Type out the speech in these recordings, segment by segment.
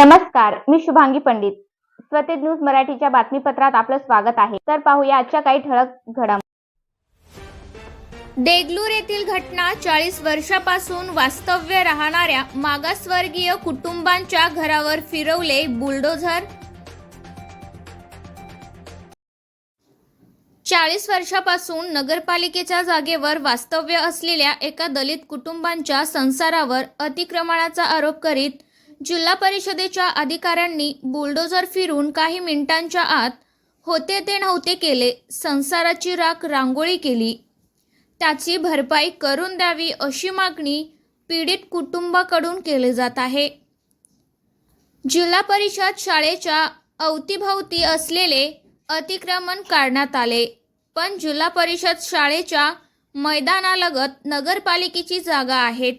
नमस्कार मी शुभांगी पंडित. स्वतेज न्यूज मराठीच्या बातमीपत्रात आपलं स्वागत आहे. तर पाहूया आजच्या काही ठळक घडामोडी देगलूर येथील घटना चाळीस वर्षापासून वास्तव्य राहणाऱ्या मागासवर्गीय कुटुंबांच्या घरावर फिरवले बुलडोझर. चाळीस वर्षापासून नगरपालिकेच्या जागेवर वास्तव्य असलेल्या एका दलित कुटुंबांच्या संसारावर अतिक्रमणाचा आरोप करीत जिल्हा परिषदेच्या अधिकाऱ्यांनी बुलडोझर फिरून काही मिनिटांच्या आत होते ते नव्हते केले संसाराची राख रांगोळी केली. त्याची भरपाई करून द्यावी अशी मागणी पीडित कुटुंबाकडून केली जात आहे. जिल्हा परिषद शाळेच्या अवतीभवती असलेले अतिक्रमण काढण्यात आले पण जिल्हा परिषद शाळेच्या मैदानालगत नगरपालिकेची जागा आहेत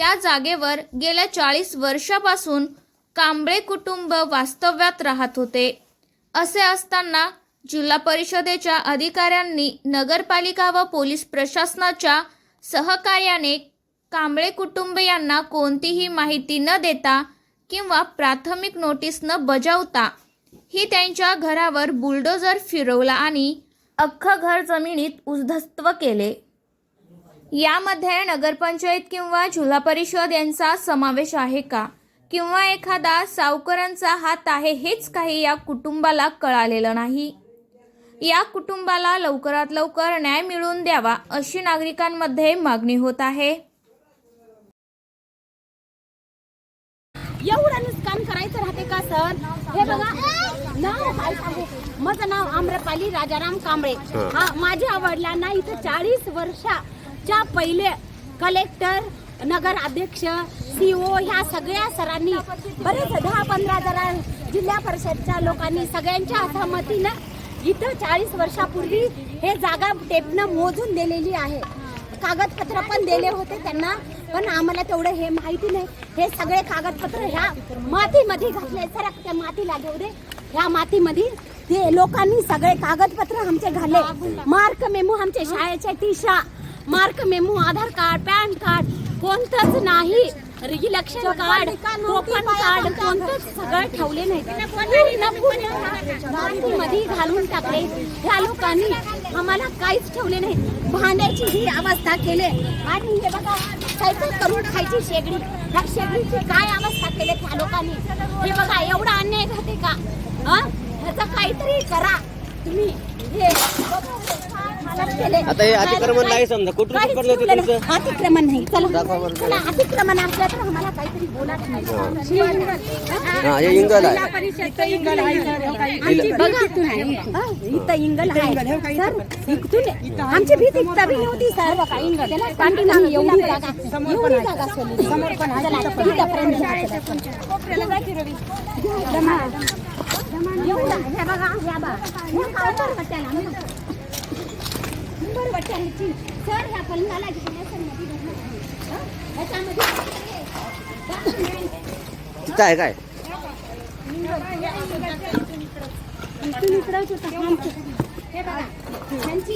त्या जागेवर गेल्या चाळीस वर्षापासून कांबळे कुटुंब वास्तव्यात राहत होते. असे असताना जिल्हा परिषदेच्या अधिकाऱ्यांनी नगरपालिका व पोलीस प्रशासनाच्या सहकार्याने कांबळे कुटुंबियांना कोणतीही माहिती न देता किंवा प्राथमिक नोटीस न बजावता ही त्यांच्या घरावर बुलडोजर फिरवला आणि अख्खं घर जमिनीत उद्ध्वस्त केले. यामध्ये नगरपंचायत किंवा जिल्हा परिषद यांचा समावेश आहे का? किंवा एखादा सावकारांचा हात आहे हेच काही या कुटुंबाला कळालेलं नाही? या कुटुंबाला लवकरात लवकर न्याय मिळवून द्यावा अशी नागरिकांमध्ये मागणी होत आहे. एवढं नुकसान करायचं राहते का सर? हे बघा नाव काय सांगू? माझं नाव आम्रपाली राजाराम कांबळे. हा. माझ्या वडिलांना इथं चाळीस वर्षाच्या पहिले कलेक्टर नगर अध्यक्ष सीओ ह्या सगळ्या सरांनी बरेच दहा पंधरा जरा जिल्हा परिषदच्या लोकांनी सगळ्यांच्या सहमतीनं इथं चाळीस वर्षापूर्वी हे जागा टेपनं मोजून दिलेली आहे. कागदपत्र पण दिले होते त्यांना पण आम्हाला तेवढं हे माहिती नाही. हे सगळे कागदपत्र ह्या मातीमध्ये घातले. सर त्या मातीला घेऊ दे. ह्या मातीमध्ये ते लोकांनी सगळे कागदपत्र आमचे घाले मार्क मेमो आमचे शाळेचे Trisha. Mark memo Aadhaar card PAN card कोणतंच नाही. इलेक्शन कार्ड टोकन कार्ड कोणतंच सगळं ठेवले नाही. मातीमध्ये घालून टाकले. ह्या लोकांनी आम्हाला काहीच ठेवले नाही. भांड्याची ही अवस्था केले. आणि हे बघा स्वयंपाक करून खायची शेगडी. ह्या शेगडीची काय अवस्था केले त्या लोकांनी? हे बघा एवढा अन्याय घाते का? हं? ह्याचं काहीतरी करा. तुम्ही हे. आता हे अतिक्रमण नाही समजा. कुठून पकडलं होतं तुमचं? नाही. अतिक्रमण नाही. चला. दाखवा बरं. चला अतिक्रमण असलं तर आम्हाला काहीतरी बोला हा. हे. इंगल आहे. आमची बघा हा, इथं इंगल आहे. सर इथून आमची भीती इथं बी नव्हती सर. त्याला पाठीमागे एवढी जागा एवढी जागा सोडली चला, इथंपर्यंत घ्या, चला. जमा. एवढा, हे बघा, हे बघा. हे काउंटर पट्ट्याला, मी- सर ह्या पलंगाला घेऊन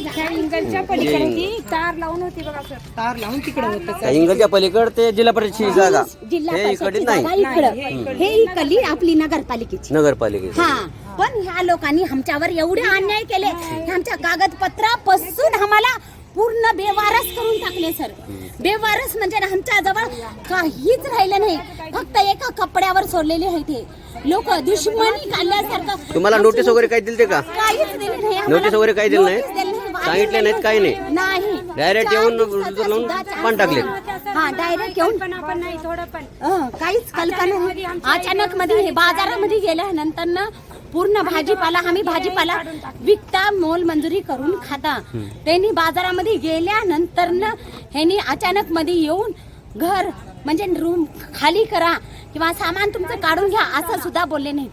काय इंगलच्या पलीकडे तार लावून होती बघा सर तार लावून तिकडे पलीकड ते जिल्हा परिषदची जागा जिल्हा हे इकडे नाही जागा हे इकडली आपली नगरपालिकेची नगरपालिकेची हा पण ह्या लोकांनी आमच्यावर एवढे अन्याय केले. आमच्या कागदपत्रापासून आम्हाला पूर्ण बेवारस करून टाकले सर. बेवारस म्हणजे आमच्या जवळ काहीच राहिलं नाही. फक्त एका कपड्यावर सोडलेले आहे ते लोक दुश्मनी काढल्यासारखं तुम्हाला नोटीस वगैरे काही दिली का? काहीच दिले नाही. नोटीस वगैरे काही दिलं नाही? सांगितलं नाहीत, काही नाही? चार येऊन लावून chance टाकले. हा डायरेक्ट येऊन पण आपण नाही थोडं पण. काहीच कल्पना अचानक मध्ये बाजारामध्ये गेल्यानंतर ना पूर्ण भाजीपाला आम्ही भाजीपाला विकता मोल मंजुरी करून खाता. त्यांनी बाजारामध्ये गेल्यानंतर ना ह्यांनी अचानक मध्ये येऊन घर म्हणजे रूम खाली करा किंवा सामान तुमचं काढून घ्या असं सुद्धा बोलले नाही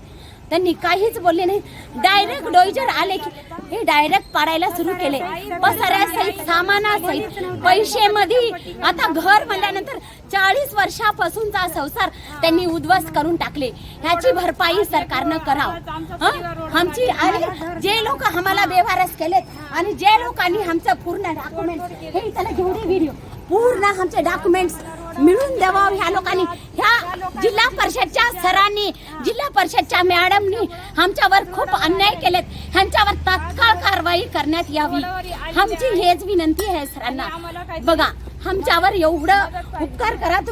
त्यांनी काहीच बोलले नाही. डायरेक्ट डोईजर आले की हे डायरेक्ट पाडायला सुरू केले. पसाऱ्यासहित सामानासहित पैसे मध्ये आता घर म्हणल्यानंतर चाळीस वर्षापासूनचा संसार त्यांनी उद्ध्वस्त करून टाकले. ह्याची भरपाई सरकारनं करावं. आमची आणि जे लोक आम्हाला बेवारस केलेत आणि जे लोकांनी आमचं पूर्ण डॉक्युमेंट हे त्याला घेऊन व्हिडिओ पूर्ण आमचे डॉक्युमेंट्स मिळून द्यावं ह्या लोकांनी. ह्या जिल्हा परिषदच्या सरांनी जिल्हा परिषदच्या मॅडमनी आमच्यावर खूप अन्याय केलेत. ह्यांच्यावर तात्काळ कारवाई करण्यात यावी. आमची हेच विनंती आहे सरांना. बघा आमच्यावर एवढं उपकार करा तुम्ही.